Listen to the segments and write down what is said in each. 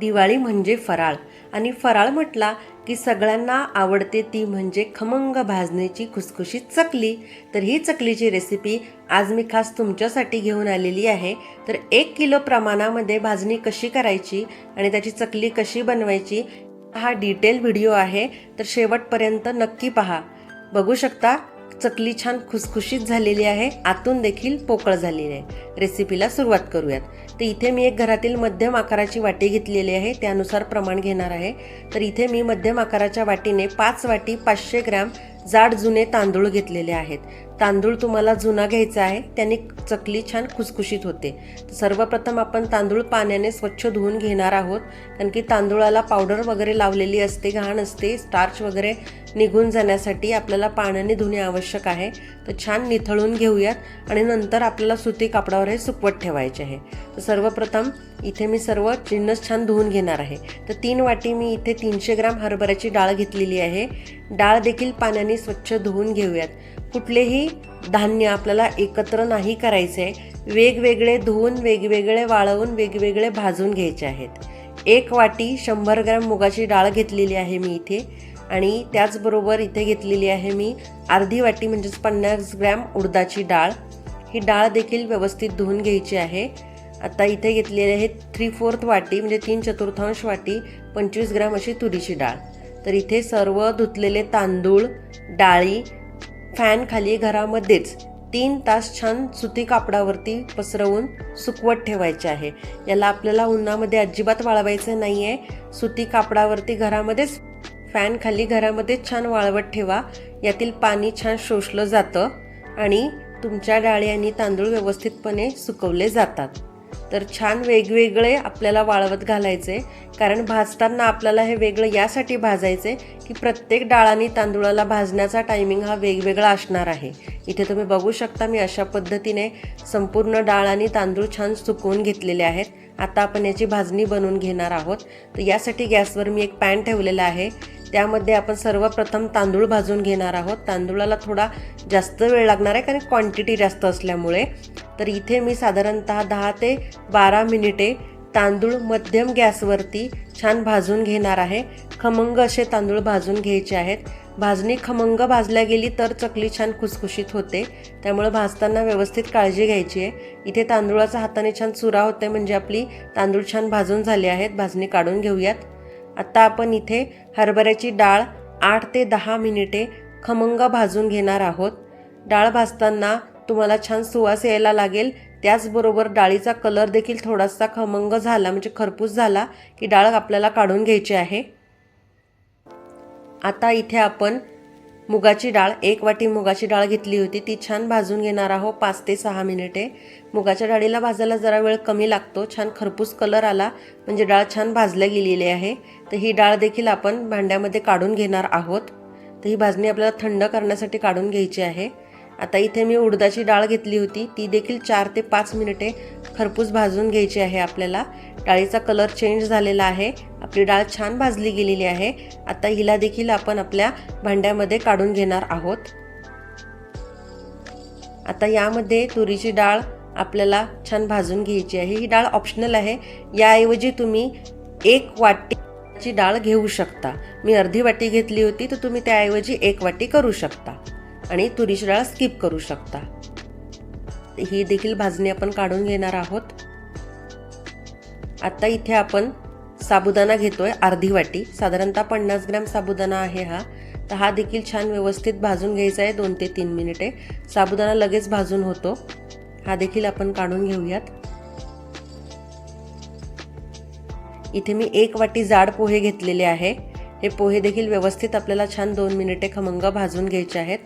दिवाळी म्हणजे फराळ. आणि फराळ म्हटला की सगळ्यांना आवडते ती म्हणजे खमंग भाजण्याची खुसखुशीत चकली. तर ही चकलीची रेसिपी आज मी खास तुमच्यासाठी घेऊन आलेली आहे. तर एक किलो प्रमाणामध्ये भाजणी कशी करायची आणि त्याची चकली कशी बनवायची हा डिटेल व्हिडिओ आहे. तर शेवटपर्यंत नक्की पहा. बघू शकता चकली छान खुसखुशीत झालेली आहे. आतून देखील पोकळ झालेली आहे. रेसिपीला सुरुवात करूयात. तर इथे मी एक घरातील मध्यम आकाराची वाटी घेतलेली आहे. त्यानुसार प्रमाण घेणार आहे. तर इथे मी मध्यम आकाराच्या वाटीने पाच वाटी पाचशे ग्रॅम जाड जुने तांदूळ घेतलेले आहेत. तांदूळ तुम्हाला जुना घ्यायचा आहे त्याने चकली छान खुसखुशीत होते. सर्वप्रथम आपण तांदूळ पाण्याने स्वच्छ धुवून घेणार आहोत कारण की तांदूळाला पावडर वगैरे लावलेली असते घाण असते स्टार्च वगैरे निघून जाण्यासाठी आपल्याला पाण्याने धुणे आवश्यक आहे. तर छान निथळून घेऊयात आणि नंतर आपल्याला सुती कापडावर हे सुकवत ठेवायचे आहे. तर सर्वप्रथम इथे मी सर्व जिन्नस छान धुवून घेणार आहे. तर तीन वाटी मी इथे तीनशे ग्राम हरभऱ्याची डाळ घेतलेली आहे. डाळ देखील पाण्याने स्वच्छ धुवून घेऊयात. कुठलेही धान्य आपल्याला एकत्र नाही करायचे वेगवेगळे धुवून वेगवेगळे वाळवून वेगवेगळे भाजून घ्यायचे आहेत. एक वाटी शंभर ग्रॅम मुगाची डाळ घेतलेली आहे मी इथे आणि त्याचबरोबर इथे घेतलेली आहे मी अर्धी वाटी म्हणजेच पन्नास ग्रॅम उडदाची डाळ. ही डाळ देखील व्यवस्थित धुवून घ्यायची आहे. आता इथे घेतलेली आहे थ्री फोर्थ वाटी म्हणजे तीन चतुर्थांश वाटी पंचवीस ग्रॅम अशी तुरीची डाळ. तर इथे सर्व धुतलेले तांदूळ डाळी फॅन खाली घरामध्येच तीन तास छान सुती कापडावरती पसरवून सुकवत ठेवायचे आहे. याला आपल्याला उन्हामध्ये अजिबात वाळवायचं नाही आहे सुती कापडावरती घरामध्येच फॅन खाली घरामध्येच छान वाळवत ठेवा. यातील पाणी छान शोषलं जातं आणि तुमच्या डाळी आणि तांदूळ व्यवस्थितपणे सुकवले जातात. तर छान वेगवेगळे आपल्याला वाळवत घालायचे. कारण भाजताना आपल्याला हे वेगळं यासाठी भाजायचे की प्रत्येक डाळ तांदुळाला तांदूळाला भाजण्याचा टायमिंग हा वेगवेगळा असणार आहे. इथे तुम्ही बघू शकता मी अशा पद्धतीने संपूर्ण डाळ आणि तांदूळ छान सुकवून घेतलेले आहेत. आता आपण याची भाजणी बनवून घेणार आहोत. तर यासाठी गॅसवर मी एक पॅन ठेवलेला आहे. त्यामध्ये आपण सर्वप्रथम तांदूळ भाजून घेणार आहोत. तांदूळाला थोडा जास्त वेळ लागणार आहे कारण क्वांटिटी जास्त असल्यामुळे. तर इथे मी साधारणतः दहा ते बारा मिनिटे तांदूळ मध्यम गॅसवरती छान भाजून घेणार आहे. खमंग असे तांदूळ भाजून घ्यायचे आहेत. भाजणी खमंग भाजल्या गेली तर चकली छान खुसखुशीत होते. त्यामुळे भाजताना व्यवस्थित काळजी घ्यायची आहे. इथे तांदूळाचा हाताने छान चुरा होते म्हणजे आपली तांदूळ छान भाजून झाले आहेत. भाजणी काढून घेऊयात. आत्ता आपण इथे हरभऱ्याची डाळ आठ ते दहा मिनिटे खमंग भाजून घेणार आहोत. डाळ भाजताना तुम्हाला छान सुवास यायला लागेल. त्याचबरोबर डाळीचा कलर देखील थोडासा खमंग झाला म्हणजे खरपूस झाला की डाळ आपल्याला काढून घ्यायची आहे. आता इथे आपण मुगाची डाळ एक वाटी मुगाची डाळ घेतली होती. ती छान भाजून घेणार आहोत पाच ते सहा मिनिटे. मुगाच्या डाळीला भाजायला जरा वेळ कमी लागतो. छान खरपूस कलर आला म्हणजे डाळ छान भाजल्या गेलेली आहे. तर ही डाळ देखील आपण भांड्यामध्ये काढून घेणार आहोत. तर ही भाजणी आपल्याला थंड करण्यासाठी काढून घ्यायची आहे. आता इथे मी उडदाची डाळ घेतली होती. ती देखील चार ते पाच मिनिटे खरपूस भाजून घ्यायची आहे आपल्याला. डाळीचा कलर चेंज झालेला आहे. आपली डाळ छान भाजली गेलेली आहे. आता हिला देखील आपण आपल्या भांड्यामध्ये काढून घेणार आहोत. आता यामध्ये तुरीची डाळ आपल्याला छान भाजून घ्यायची आहे. ही डाळ ऑप्शनल आहे. याऐवजी तुम्ही एक वाटीची डाळ घेऊ शकता. मी अर्धी वाटी घेतली होती तर तुम्ही त्याऐवजी एक वाटी करू शकता. आणि तुरीची डाळ स्किप करू शकता. ही देखील भाजणी आपण काढून घेणार आहोत. आता इथे आपण साबुदाणा घेतोय अर्धी वाटी. साधारणतः पन्नास ग्रॅम साबुदाणा आहे हा. तर हा देखील छान व्यवस्थित भाजून घ्यायचा आहे दोन ते तीन मिनिटे. साबुदाणा लगेच भाजून होतो. हा देखील आपण काढून घेऊयात. इथे मी एक वाटी जाड पोहे घेतलेले आहे. हे पोहे देखील व्यवस्थित आपल्याला छान दोन मिनिटे खमंग भाजून घ्यायचे आहेत.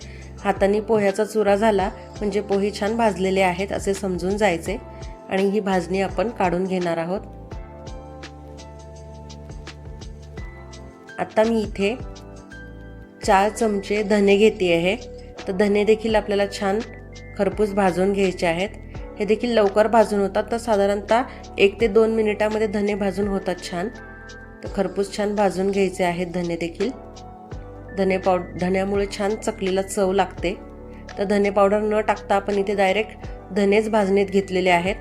हाताने पोह्याचा चुरा झाला म्हणजे पोहे छान भाजलेले आहेत असे समजून जायचे. आणि ही भाजणी आपण काढून घेणार आहोत. आता मी इथे चार चमचे धने घेते आहे. तर धने देखील आपल्याला छान खरपूस भाजून घ्यायचे आहेत. हे देखील लवकर भाजून होतात तर साधारणतः एक ते दोन मिनिटामध्ये धने भाजून होतात छान. तर खरपूस छान भाजून घ्यायचे आहेत धने देखील. धने पावड धण्यामुळे छान चकलीला चव लागते. तर धने पावडर न टाकता आपण इथे डायरेक्ट धनेच भाजणीत घेतलेले आहेत.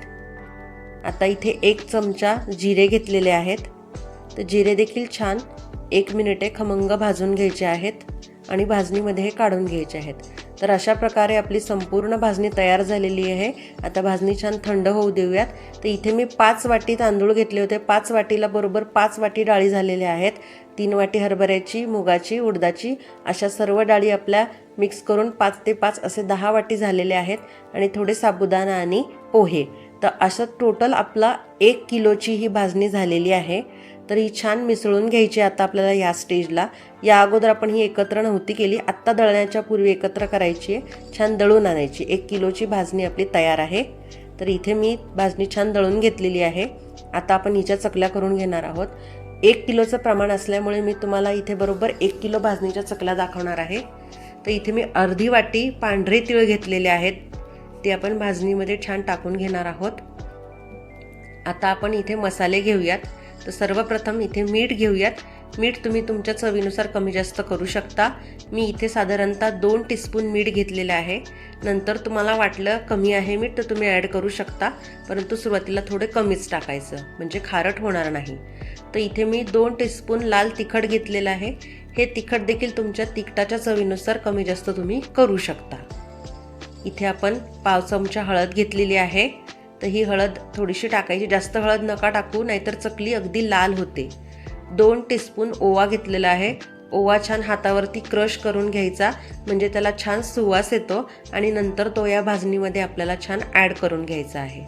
आता इथे एक चमचा जिरे घेतलेले आहेत. तर जिरे देखील छान एक मिनिटे खमंग भाजून घ्यायचे आहेत आणि भाजणीमध्ये हे काढून घ्यायचे आहेत. तर अशा प्रकारे आपली संपूर्ण भाजणी तयार झालेली आहे. आता भाजणी छान थंड होऊ देऊयात. तर इथे मी पाच वाटी तांदूळ घेतले होते. पाच वाटीला बरोबर पाच वाटी डाळी झालेल्या आहेत. तीन वाटी हरभऱ्याची मुगाची उडदाची अशा सर्व डाळी आपल्या मिक्स करून पाच ते पाच असे दहा वाटी झालेले आहेत आणि थोडे साबुदाणा आणि पोहे. तर असं टोटल आपला एक किलोची ही भाजणी झालेली आहे. तर ही छान मिसळून घ्यायची आता आपल्याला या स्टेजला. या अगोदर आपण ही एकत्र नव्हती केली आत्ता दळण्याच्या पूर्वी एकत्र करायची आहे छान दळून आणायची. एक किलोची भाजणी आपली तयार आहे. तर इथे मी भाजणी छान दळून घेतलेली आहे. आता आपण हिच्या चकल्या करून घेणार आहोत. एक किलोचं प्रमाण असल्यामुळे मी तुम्हाला इथे बरोबर एक किलो भाजणीच्या चकल्या दाखवणार आहे. तर इथे मी अर्धी वाटी पांढरे तिळ घेतलेले आहेत. ते आपण भाजणीमध्ये छान टाकून घेणार आहोत. आता आपण इथे मसाले घेऊयात. तर सर्वप्रथम इथे मीठ घेऊयात. मीठ तुम्ही तुमच्या चवीनुसार कमी जास्त करू शकता. मी इथे साधारणतः दोन टीस्पून मीठ घेतलेलं आहे. नंतर तुम्हाला वाटलं कमी आहे मीठ तर तुम्ही ॲड करू शकता. परंतु सुरुवातीला थोडे कमीच टाकायचं. म्हणजे खारट होणार नाही. तर इथे मी दोन टीस्पून लाल तिखट घेतलेलं आहे. हे तिखट देखील तुमच्या तिखटाच्या चवीनुसार कमी जास्त तुम्ही करू शकता. इथे आपण पाव चमचा हळद घेतलेली आहे. तर ही हळद थोडीशी टाकायची. जास्त हळद नका टाकू नाहीतर चकली अगदी लाल होते. दोन टीस्पून ओवा घेतलेला आहे. ओवा छान हातावरती क्रश करून घ्यायचा. म्हणजे त्याला छान सुवास येतो आणि नंतर तो या भाजणीमध्ये आपल्याला छान ॲड करून घ्यायचा आहे.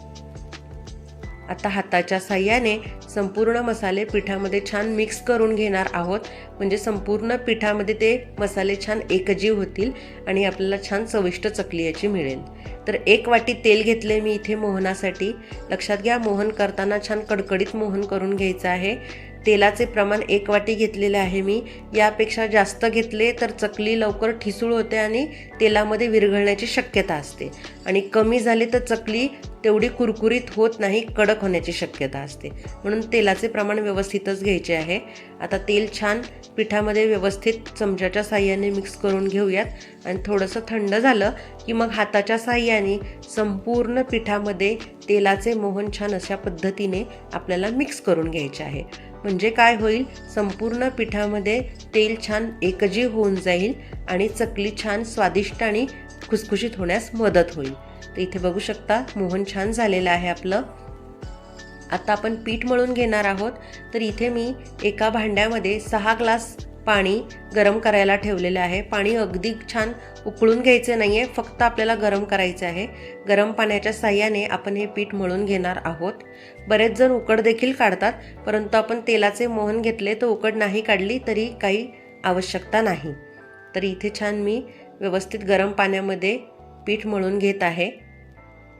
आता हाताच्या साह्याने संपूर्ण मसाले पिठामध्ये छान मिक्स करून घेणार आहोत. म्हणजे संपूर्ण पिठामध्ये ते मसाले छान एकजीव होतील आणि आपल्याला छान चविष्ट चकली याची मिळेल. तर एक वाटी तेल घेतले मी इथे मोहनासाठी. लक्षात घ्या मोहन करताना छान कडकडीत मोहन करून घ्यायचं आहे. तेलाचे प्रमाण एक वाटी घेतलेले आहे मी. यापेक्षा जास्त घेतले तर चकली लवकर ठिसूळ होते आणि तेलामध्ये विरघळण्याची शक्यता असते. आणि कमी झाली तर चकली तेवढी कुरकुरीत होत नाही कडक होण्याची शक्यता असते. म्हणून तेलाचे प्रमाण व्यवस्थितच घ्यायचे आहे. आता तेल छान पिठामध्ये व्यवस्थित चमच्याच्या साह्याने मिक्स करून घेऊयात. आणि थोडंसं थंड झालं की मग हाताच्या साह्याने संपूर्ण पिठामध्ये तेलाचे मोहन छान अशा पद्धतीने आपल्याला मिक्स करून घ्यायचे आहे. म्हणजे काय होईल? संपूर्ण पिठामध्ये तेल छान एकजीव होऊन जाईल आणि चकली छान स्वादिष्ट आणि खुसखुशीत होण्यास मदत होईल. तर इथे बघू शकता मोहन छान झालेलं आहे आपलं. आता आपण पीठ मळून घेणार आहोत. तर इथे मी एका भांड्यामध्ये सहा ग्लास पाणी गरम करायला ठेवलेलं आहे. पाणी अगदी छान उकळून घ्यायचं नाही आहे फक्त आपल्याला गरम करायचं आहे. गरम पाण्याच्या साह्याने आपण हे पीठ मळून घेणार आहोत. बरेच जण उकड देखील काढतात परंतु आपण तेलाचे मोहन घेतले तर उकड नाही काढली तरी काही आवश्यकता नाही. तर इथे छान मी व्यवस्थित गरम पाण्यामध्ये पीठ मळून घेत आहे.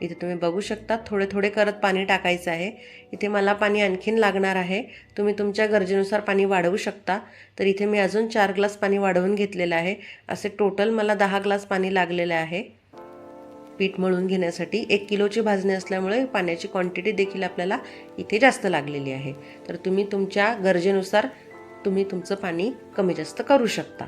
इथे तुम्ही बघू शकता थोडे थोडे करत पाणी टाकायचं आहे. इथे मला पाणी आणखीन लागणार आहे. तुम्ही तुमच्या गरजेनुसार पाणी वाढवू शकता. तर इथे मी अजून चार ग्लास पाणी वाढवून घेतलेलं आहे. असे टोटल मला दहा ग्लास पाणी लागलेलं आहे. पीठ मळून घेण्यासाठी एक किलोची भाजणी असल्यामुळे पाण्याची क्वांटिटी देखील आपल्याला इथे जास्त लागलेली आहे. तर तुम्ही तुमच्या गरजेनुसार तुम्ही तुमचं पाणी कमी जास्त करू शकता.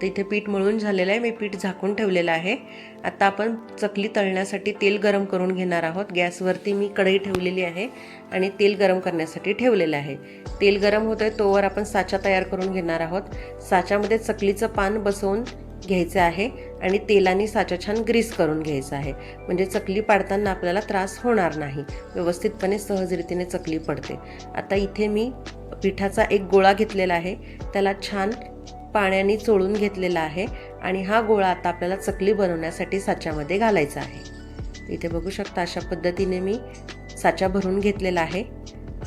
तर इथे पीठ मळून झालेलं आहे. मी पीठ झाकून ठेवलेलं आहे. आता आपण चकली तळण्यासाठी तेल गरम करून घेणार आहोत. गॅसवरती मी कढई ठेवलेली आहे आणि तेल गरम करण्यासाठी ठेवलेलं आहे. तेल गरम होतं आहे तोवर आपण साचा तयार करून घेणार आहोत. साच्यामध्ये चकलीचं पान बसवून घ्यायचं आहे आणि तेलाने साचा छान ग्रीस करून घ्यायचं आहे. म्हणजे चकली पाडताना आपल्याला त्रास होणार नाही. व्यवस्थितपणे सहजरीतीने चकली पडते. आता इथे मी पिठाचा एक गोळा घेतलेला आहे. त्याला छान पाण्याने चोळून घेतलेला आहे आणि हा गोळा आता आपल्याला चकली बनवण्यासाठी साच्यामध्ये घालायचा आहे. इथे बघू शकता अशा पद्धतीने मी साचा भरून घेतलेला आहे.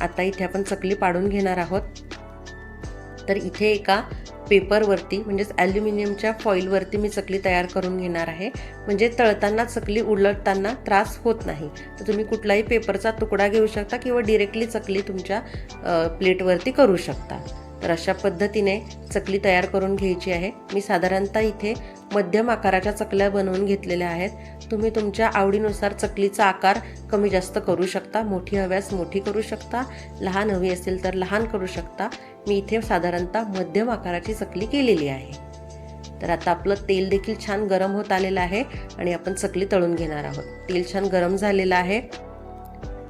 आता इथे आपण चकली पाडून घेणार आहोत. तर इथे एका पेपरवरती म्हणजेच ॲल्युमिनियमच्या फॉईलवरती मी चकली तयार करून घेणार आहे. म्हणजे तळताना चकली उलटताना त्रास होत नाही. तर तुम्ही कुठलाही पेपरचा तुकडा घेऊ शकता किंवा डिरेक्टली चकली तुमच्या प्लेटवरती करू शकता. तर अशा पद्धतीने चकली तयार करून घ्यायची आहे. मी साधारणतः इथे मध्यम आकाराच्या चकल्या बनवून घेतलेल्या आहेत. तुम्ही तुमच्या आवडीनुसार चकलीचा आकार कमी जास्त करू शकता मोठी हव्यास मोठी करू शकता लहान हवी असेल तर लहान करू शकता. मी इथे साधारणतः मध्यम आकाराची चकली केलेली आहे. तर आता आपलं तेल देखील छान गरम होत आलेलं आहे आणि आपण चकली तळून घेणार आहोत. तेल छान गरम झालेलं आहे.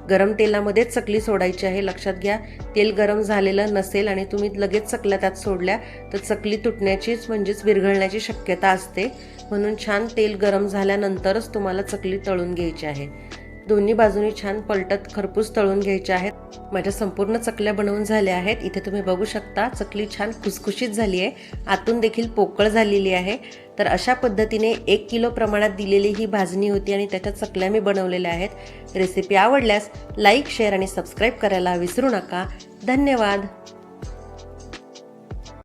गरम तेलामध्येच चकली सोडायची आहे. लक्षात घ्या तेल गरम झालेलं नसेल आणि तुम्ही लगेच चकल्या त्यात सोडल्या तर चकली तुटण्याचीच म्हणजेच विरघळण्याची शक्यता असते. म्हणून छान तेल गरम झाल्यानंतरच तुम्हाला चकली तळून घ्यायची आहे. दोन्ही बाजूनी छान पलटत खरपूस तळून घ्यायच्या आहेत. माझ्या संपूर्ण चकल्या बनवून झाल्या आहेत. इथे तुम्ही बघू शकता चकली छान खुसखुशीत झाली आहे. आतून देखील पोकळ झालेली आहे. तर अशा पद्धतीने एक किलो प्रमाणात दिलेली ही भाजणी होती आणि त्याच्या चकल्या मी बनवलेल्या आहेत. रेसिपी आवडल्यास लाईक शेअर आणि सबस्क्राईब करायला विसरू नका. धन्यवाद.